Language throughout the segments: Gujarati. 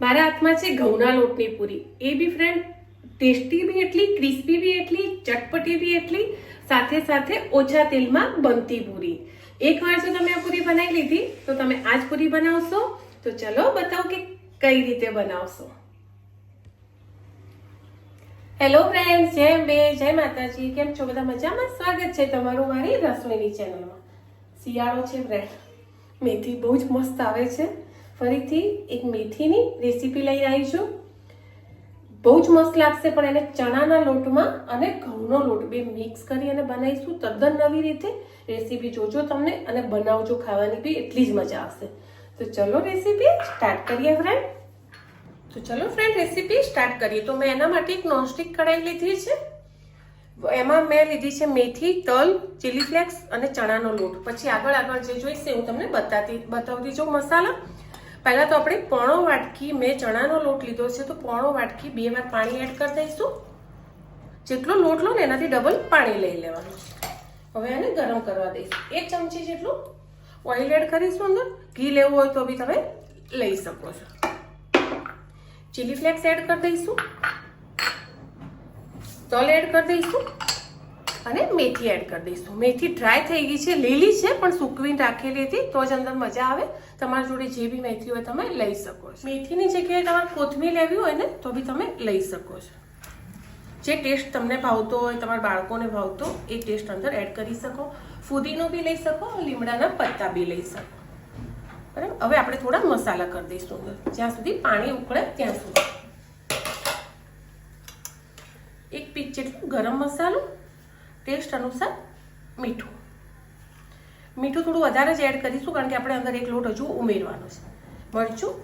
મારા હાથમાં છે ઘઉંના લોટની પૂરી. એ બી ફ્રેન્ડ ટેસ્ટી બી એટલી ક્રિસ્પી બી એટલી, ચટપટી બી એટલી, સાથે સાથે ઓછા તેલમાં બનતી પૂરી. એકવાર જો તમે આ પૂરી બનાવી લીધી, તો તમે આ જ પૂરી બનાવશો. તો ચલો બતાવો કે કઈ રીતે બનાવશો. હેલો ફ્રેન્ડ્સ જય બે જય માતાજી. કેમ છો? બધા મજામાં? સ્વાગત છે તમારું મારી રસોઈની ચેનલમાં શિયાળો છે ફ્રેન્ડ મેથી બહુ જ મસ્ત આવે છે. ફરીથી એક મેથીની રેસીપી લઈ આવી છું. બહુ જ મસ્ત લાગશે, પણ એને ચણાના લોટમાં અને ઘઉંનો લોટ બે મિક્સ કરી અને બનાવીશું. તદ્દન નવી રીતે રેસીપી જોજો તમને અને બનાવજો ખાવાની બી એટલી જ મજા આવશે. તો ચલો રેસીપી સ્ટાર્ટ કરીએ ફ્રેન્ડ તો ચલો ફ્રેન્ડ રેસીપી સ્ટાર્ટ કરીએ. તો મેં એના માટે એક નોનસ્ટિક કઢાઈ લીધી છે. એમાં મેં લીધી છે મેથી, તલ ચીલી ફ્લેક્સ અને ચણાનો લોટ. પછી આગળ આગળ જે જોઈશે હું તમને બતાતી, બતાવતી જો મસાલા. પહેલાં તો આપણે પોણો વાટકી મેં ચણાનો લોટ લીધો છે, તો પોણો વાટકી બે વાર પાણી એડ કરી દઈશું. જેટલો લોટ લો ને એનાથી ડબલ પાણી લઈ લેવાનું હવે એને ગરમ કરવા દઈશું. એક ચમચી જેટલું ઓઇલ એડ કરીશું અંદર. ઘી લેવું હોય તો બી તમે લઈ શકો છો. ચીલી ફ્લેક્સ એડ કરી દઈશું. તલ એડ કરી દઈશું. અને મેથી એડ કરી દઈશું. મેથી ડ્રાય થઈ ગઈ છે, લીલી છે, પણ સૂકવીને રાખેલી હતી, તો જ અંદર મજા આવે. તમારી જોડે જે બી મેથી હોય તમે લઈ શકો છો. મેથીની જગ્યાએ તમારે કોથમીર લેવી હોય ને, તો બી તમે લઈ શકો છો. જે ટેસ્ટ તમને ભાવતો હોય, તમારા બાળકોને ભાવતો, એ ટેસ્ટ અંદર એડ કરી શકો. ફુદીનો બી લઈ શકો, લીમડાના પત્તા બી લઈ શકો. બરાબર? હવે આપણે થોડા મસાલા કરી દઈશું અંદર. જ્યાં સુધી પાણી ઉકળે ત્યાં સુધી. એક પીચ જેટલું ગરમ મસાલો ટેસ્ટ અનુસાર મીઠું. મીઠું થોડું વધારે જ એડ કરીશું કારણ કે આપણે અંદર એક લોટ હજુ ઉમેરવાનો છે. મરચું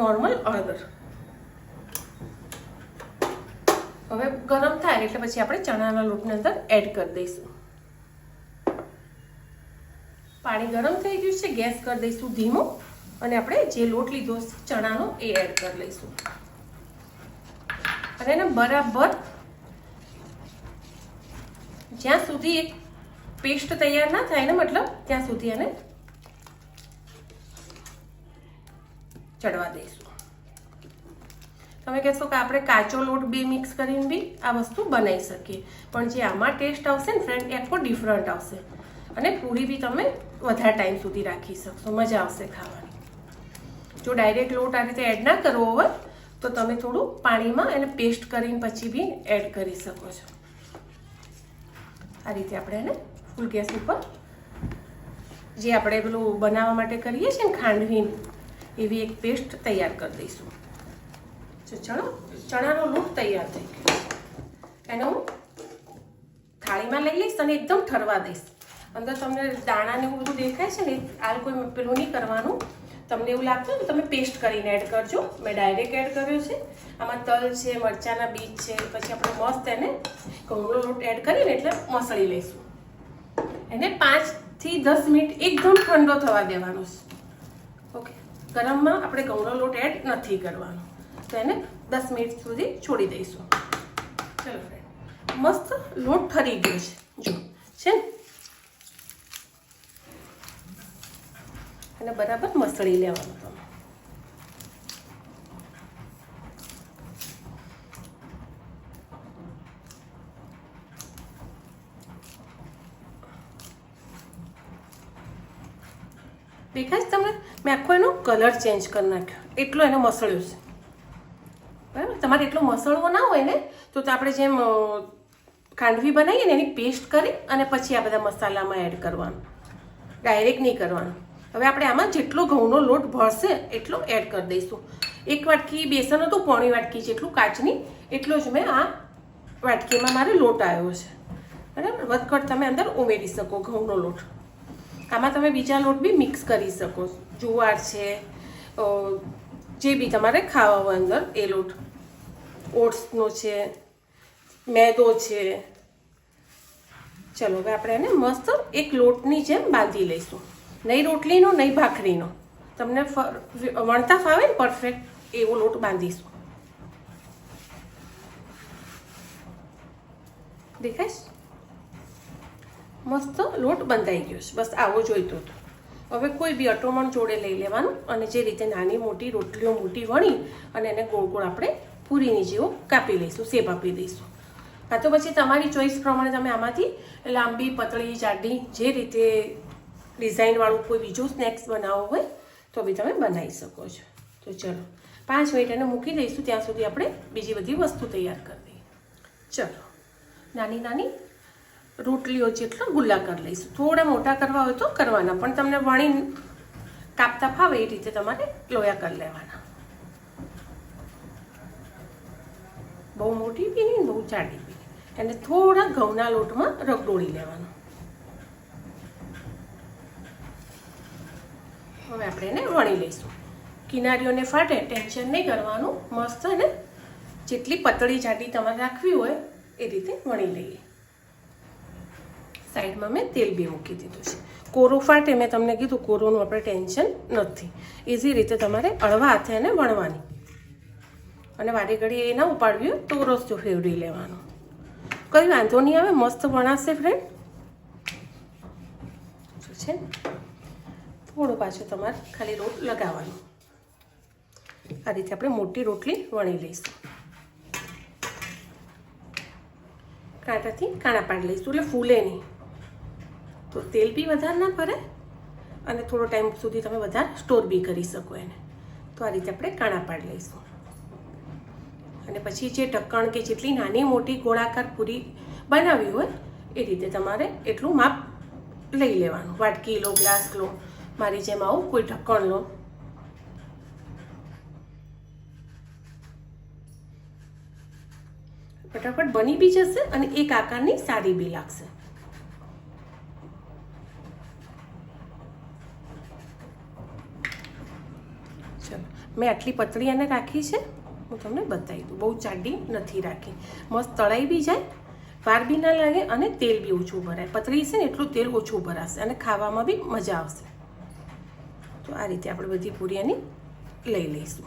નોર્મલ અળદર હવે ગરમ થાય એટલે પછી આપણે ચણાના લોટની અંદર એડ કરી દઈશું. પાણી ગરમ થઈ ગયું છે, ગેસ કરી દઈશું ધીમો અને આપણે જે લોટ લીધો ચણાનો એ એડ કરી લઈશું. અને એને બરાબર જ્યાં સુધી એક પેસ્ટ તૈયાર ના થાય ને મતલબ ત્યાં સુધી એને ચડવા દઈશું. તમે કહેશો કે આપણે કાચો લોટ બી મિક્સ કરીને બી આ વસ્તુ બનાવી શકીએ. પણ જે આમાં ટેસ્ટ આવશે ને ફ્રેન્ડ આખો ડિફરન્ટ આવશે. અને પૂરી બી તમે વધારે ટાઈમ સુધી રાખી શકશો. મજા આવશે ખાવાની. જો ડાયરેક્ટ લોટ આ રીતે એડ ના કરવો હોય, તો તમે થોડું પાણીમાં એને પેસ્ટ કરીને પછી બી એડ કરી શકો છો. આ રીતે આપણે એને ફૂલ ગેસ ઉપર જે આપણે પેલું બનાવવા માટે કરીએ છીએ ને ખાંડવી એવી એક પેસ્ટ તૈયાર કરી દઈશું. ચણો, ચણાનો લોટ તૈયાર થઈ ગયો. એને હું થાળીમાં લઈ લઈશ અને એકદમ ઠરવા દઈશ. અંદર તમને દાણાને એવું બધું દેખાય છે ને, આ કોઈ પેલું નહીં કરવાનું. તમને એવું લાગતું ને તમે પેસ્ટ કરીને એડ કરજો. મેં ડાયરેક્ટ એડ કર્યો છે. આમાં તલ છે, મરચાંના બીજ છે, પછી આપણે મસ્ત એને ઘઉંનો લોટ એડ કરીને એટલે મસળી લઈશું. એને પાંચથી દસ મિનિટ એકદમ ઠંડો થવા દેવાનો છે. ઓકે. ગરમમાં આપણે ઘઉંનો લોટ એડ નથી કરવાનો. તો એને દસ મિનિટ સુધી છોડી દઈશું. ચલો મસ્ત લોટ ઠરી ગયો છે. જો, છે ને? અને બરાબર મસળી લેવાનું તમે. દેખાય છે તમને મેં આખો એનો કલર ચેન્જ કરી નાખ્યો. એટલો એનો મસળ્યો છે. બરાબર? તમારે એટલો મસળવો ના હોય ને, તો આપણે જેમ ખાંડવી બનાવીએ ને એની પેસ્ટ કરી અને પછી આ બધા મસાલામાં એડ કરવાનું. ડાયરેક્ટ નહીં કરવાનું. હવે આપણે આમાં જેટલો ઘઉંનો લોટ ભરશે એટલો એડ કરી દઈશું. એક વાટકી બેસન હતું, પોણી વાટકી જેટલું કાચની, એટલો જ મેં આ વાટકીમાં મારે લોટ આવ્યો છે. બરાબર? વધઘટ તમે અંદર ઉમેરી શકો ઘઉંનો લોટ. આમાં તમે બીજા લોટ બી મિક્સ કરી શકો. જુવાર છે જે બી તમારે ખાવા હોય અંદર એ લોટ. ઓટ્સનો છે, મેદો છે. ચલો, હવે આપણે એને મસ્ત એક લોટની જેમ બાંધી લઈશું. નહીં રોટલીનો, નહીં ભાખરીનો. તમને વણતા ફાવે ને પરફેક્ટ એવો લોટ બાંધીશું. દેખાય મસ્ત લોટ બંધાઈ ગયો છે. બસ આવો જોઈતો હતો. હવે કોઈ બી અટોમણ જોડે લઈ લેવાનું અને જે રીતે નાની મોટી રોટલીઓ મોટી વણી અને એને ગોળ ગોળ આપણે પૂરીની જેવો કાપી લઈશું સેપ આપી દઈશું. કાં તો પછી તમારી ચોઈસ પ્રમાણે તમે આમાંથી લાંબી, પતળી જાડી જે રીતે ડિઝાઇનવાળું કોઈ બીજું સ્નેક્સ બનાવવું હોય તો બી તમે બનાવી શકો છો. તો ચલો, પાંચ મિનિટ એને મૂકી દઈશું, ત્યાં સુધી આપણે બીજી બધી વસ્તુ તૈયાર કરી દઈએ. ચલો, નાની નાની રોટલીઓ જેટલા ગુલ્લા કરી લઈશું. થોડા મોટા કરવા હોય તો કરવાના, પણ તમને વણી કાપતા ફાવે એ રીતે તમારે લોયા કરી લેવાના. બહુ મોટી પીને બહુ જાડી બી એને થોડા ઘઉંના લોટમાં રગડોળી લેવાનું. હવે આપણે એને વણી લઈશું. કિનારીઓને ફાટે, ટેન્શન નહીં કરવાનું, મસ્ત અને જેટલી પતળી જાડી તમારે રાખવી હોય એ રીતે વણી લઈએ. સાઈડમાં મેં તેલ બી મૂકી દીધું છે. કોરો ફાટે, મેં તમને કીધું કોરોનું આપણે ટેન્શન નથી. ઇઝી રીતે તમારે અળવા હાથે એને વણવાની. અને વારે ઘડી એ ના ઉપાડવી હોય તો રસ્તો ફેવડી લેવાનો. કઈ વાંધો નહીં આવે મસ્ત વણાશે ફ્રેન્ડ શું છે? થોડું પાછો તમારે ખાલી રોટ લગાવવાનું. આ રીતે આપણે મોટી રોટલી વણી લઈશું. કાંટાથી કાણા પાડી લઈશું, એટલે ફૂલે નહીં. તો તેલ બી વધારે ના ભરે અને થોડો ટાઈમ સુધી તમે વધારે સ્ટોર બી કરી શકો એને. તો આ રીતે આપણે કાણા પાડી લઈશું. અને પછી જે ઢક્કણ કે જેટલી નાની મોટી ગોળાકાર પૂરી બનાવી હોય, એ રીતે તમારે એટલું માપ લઈ લેવાનું. વાટકી લો, ગ્લાસ લો મારી જેમ આવું કોઈ ઢક્કણ લો. ફટાફટ બની બી જશે અને એક આકારની સારી બી લાગશે. ચલો, મેં આટલી પતળી અને રાખી છે. હું તમને બતાવી દઉં. બહુ જાડી નથી રાખી. મસ્ત તળાઈ બી જાય, વાર બી ના લાગે અને તેલ બી ઓછું ભરાય. પતળી છે ને, એટલું તેલ ઓછું ભરાશે અને ખાવામાં બી મજા આવશે. તો આ રીતે આપણે બધી પૂરી એની લઈ લઈશું.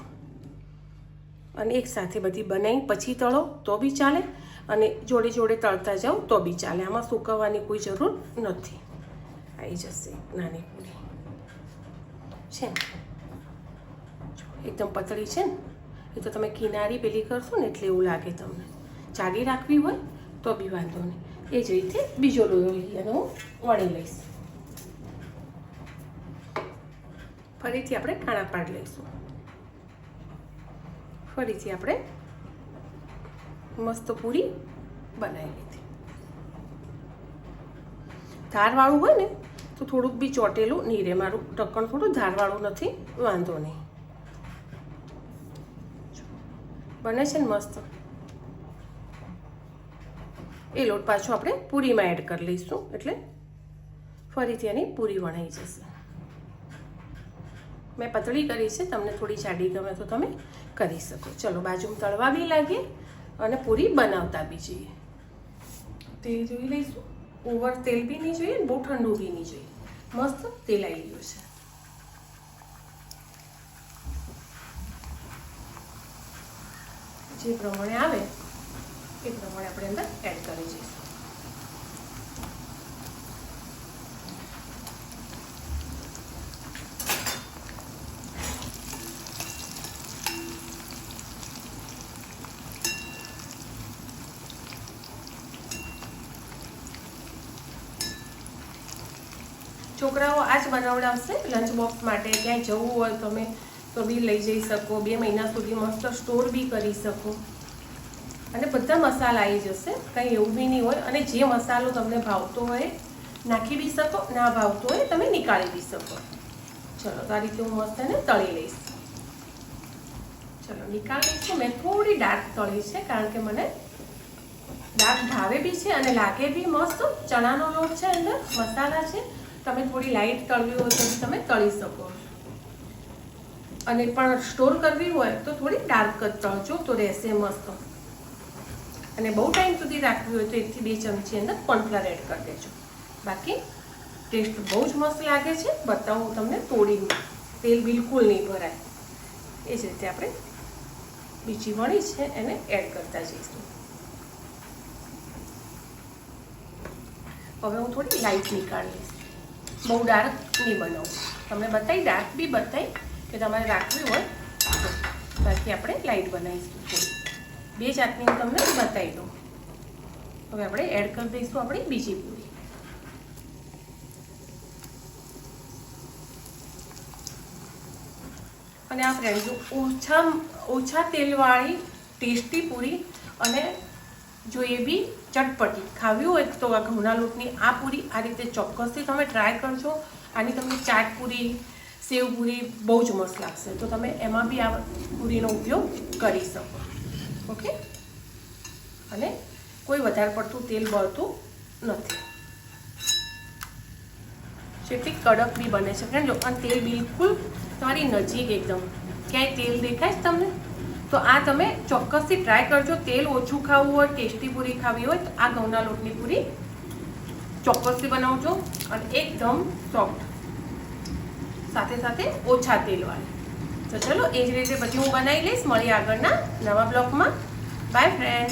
અને એક સાથે બધી બનાવી પછી તળો તો બી ચાલે અને જોડે જોડે તળતા જાઓ તો બી ચાલે. આમાં સૂકવવાની કોઈ જરૂર નથી. આવી જશે નાની પૂરી. છે એકદમ પતળી છે ને? એ તો તમે કિનારી પેલી કરશો ને એટલે એવું લાગે તમને. જાડી રાખવી હોય તો બી વાંધો નહીં. એ જ રીતે બીજો લોહી હું વણી લઈશ. ફરીથી આપણે કાણા પાડ લઈશું. ફરીથી આપણે મસ્ત પૂરી બનાવી લીધી. ધારવાળું હોય ને, તો થોડુંક બી ચોટેલું નહીં રહે. મારું ઢક્કણ થોડું ધારવાળું નથી, વાંધો નહીં. બને છે ને મસ્ત. એ લોટ પાછો આપણે પૂરીમાં એડ કરી લઈશું, એટલે ફરીથી એની પૂરી વણાઈ જશે. મેં પતળી કરી છે, તમને થોડી જાડી ગમે તો તમે કરી શકો. ચલો, બાજુમાં તળવા બી લાગે અને પૂરી બનાવતા બી જોઈએ તેલ જોઈ લઈશું. ઓવર તેલ બી નહીં જોઈએ બહુ ઠંડુ બી નહીં જોઈએ. મસ્ત તેલ આવી ગયું છે. જે પ્રમાણે આવે, એ પ્રમાણે આપણે અંદર એડ કરી જઈશું. છોકરાઓ આ જ બનાવડાવશે? લંચ બોક્સ માટે ક્યાંય જવું હોય તમે તો બી લઈ જઈ શકો. બે મહિના સુધી મસ્ત સ્ટોર બી કરી શકો. અને બધા મસાલા આવી જશે. કંઈ એવું બી નહીં હોય. અને જે મસાલો તમને ભાવતો હોય, નાખી બી શકો. ના ભાવતો હોય, તમે નીકાળી બી શકો. ચલો, તો આ રીતે હું મસ્ત એને તળી લઈશ. ચલો, નીકાળી લઈશું મેં થોડી ડાર્ક તળી છે, કારણ કે મને ડાર્ક ભાવે બી છે અને લાગે બી મસ્ત. ચણાનો લોટ છે અંદર, મસાલા છે. તમે થોડી લાઈટ તળવી હોય તો તમે તળી શકો. અને પણ સ્ટોર કરવી હોય તો થોડી ડાર્ક જ તળજો, તો રહેશે મસ્ત. અને બહુ ટાઈમ સુધી રાખવી હોય તો એકથી બે ચમચી અંદર કોર્નફ્લાર એડ કરી દેજો. બાકી ટેસ્ટ બહુ જ મસ્ત લાગે છે. બતાવું તમને તોડીને. તેલ બિલકુલ નહીં ભરાય. એ જ રીતે આપણે બીજી વણી છે એને એડ કરતા જઈશું. હવે હું થોડી લાઈટ નીકાળીશ. બહુ ડાર્ક નહીં બનાવું. તમને બતાવી ડાર્ક બી બતાવી કે તમારે રાખવી હોય બાકી આપણે લાઇટ બનાવીશું બે જાતની હું તમને બતાવી દઉં. હવે આપણે એડ કરી દઈશું આપણી બીજી પૂરી. અને આ ફ્રેન્ડ જો ઓછા ઓછા તેલવાળી ટેસ્ટી પૂરી અને જો એ બી ચટપટી. ખાવી હોય તો આ ઘઉંના લોટની આ પૂરી આ રીતે ચોક્કસથી તમે ટ્રાય કરજો. આની તમને ચાટ પૂરી, સેવ પૂરી બહુ જ મસ્ત લાગશે. તો તમે એમાં બી આ પૂરીનો ઉપયોગ કરી શકો. ઓકે? અને કોઈ વધારે પડતું તેલ બળતું નથી. જેટલી કડક બી બને છે. ફ્રેન્ડ જો અને તેલ બિલકુલ તમારી નજીક એકદમ. ક્યાંય તેલ દેખાય તમને? તો આ તમે ચોક્કસથી ટ્રાય કરજો. તેલ ઓછું ખાવું હોય, ટેસ્ટી પૂરી ખાવી હોય, તો આ ઘઉંના લોટની પૂરી ચોક્કસથી બનાવજો. અને એકદમ સોફ્ટ સાથે સાથે ઓછા તેલવાળી. તો ચલો, એ જ રીતે પછી હું બનાવી લઈશ. મળી આગળના નવા બ્લોગમાં બાય ફ્રેન્ડ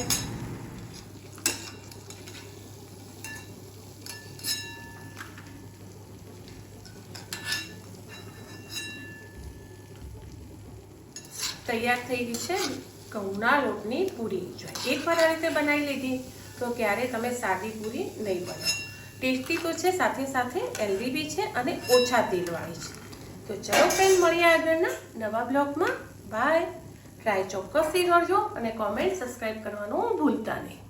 તૈયાર થઈ ગઈ છે ઘઉંના લોટની પૂરી. જો એકવાર આ રીતે બનાવી લીધી, તો ક્યારે તમે સાદી પૂરી નહીં બનાવો. ટેસ્ટી તો છે, સાથે સાથે હેલ્ધી બી છે અને ઓછા તેલવાળી છે. તો ચલો ફ્રેન્ડ મળીએ આગળના નવા બ્લોગમાં. બાય ટ્રાય ચોક્કસથી કરજો અને કોમેન્ટ સબસ્ક્રાઈબ કરવાનું ભૂલતા નહીં.